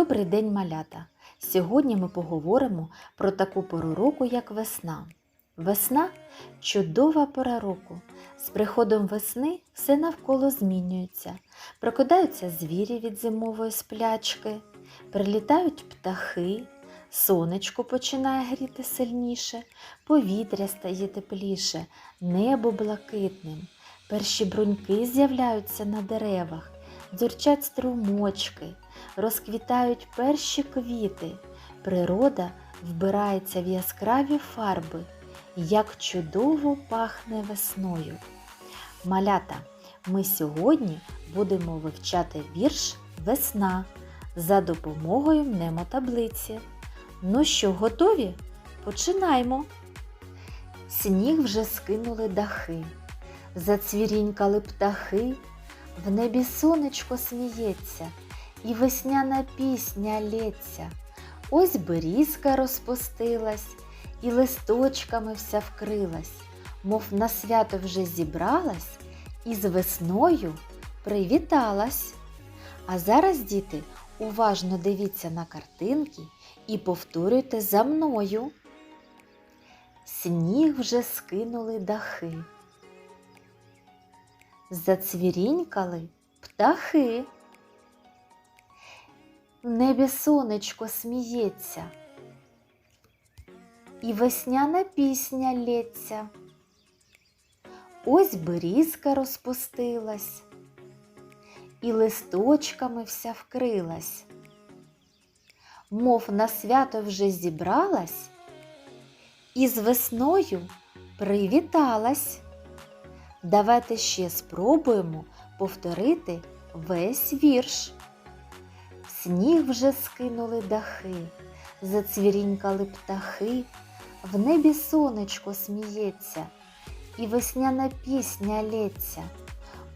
Добрий день, малята! Сьогодні ми поговоримо про таку пору року, як весна. Весна чудова пора року. З приходом весни все навколо змінюється. Прокидаються звірі від зимової сплячки, прилітають птахи, сонечко починає гріти сильніше, повітря стає тепліше, небо блакитним, перші бруньки з'являються на деревах, дзюрчать струмочки розквітають перші квіти, природа вбирається в яскраві фарби, як чудово пахне весною. Малята, ми сьогодні будемо вивчати вірш Весна за допомогою мнемотаблиці. Ну що, готові? Починаймо. Сніг вже скинули дахи, зацвірінькали птахи, в небі сонечко сміється і весняна пісня лється. Ось берізка розпустилась, і листочками вся вкрилась, мов на свято вже зібралась і з весною привіталась. А зараз, діти, уважно дивіться на картинки і повторюйте за мною. Сніг вже скинули дахи. Зацвірінькали птахи. Небі сонечко сміється, і весняна пісня лється. Ось берізка розпустилась, і листочками вся вкрилась, мов на свято вже зібралась, і з весною привіталась. Давайте ще спробуємо повторити весь вірш. Сніг вже скинули дахи, зацвірінькали птахи, в небі сонечко сміється, і весняна пісня лється.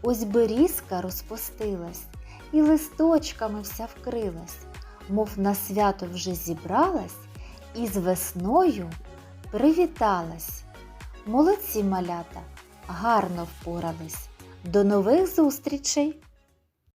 Ось берізка розпустилась, і листочками вся вкрилась, мов на свято вже зібралась, і з весною привіталась. Молодці малята, гарно впорались. До нових зустрічей!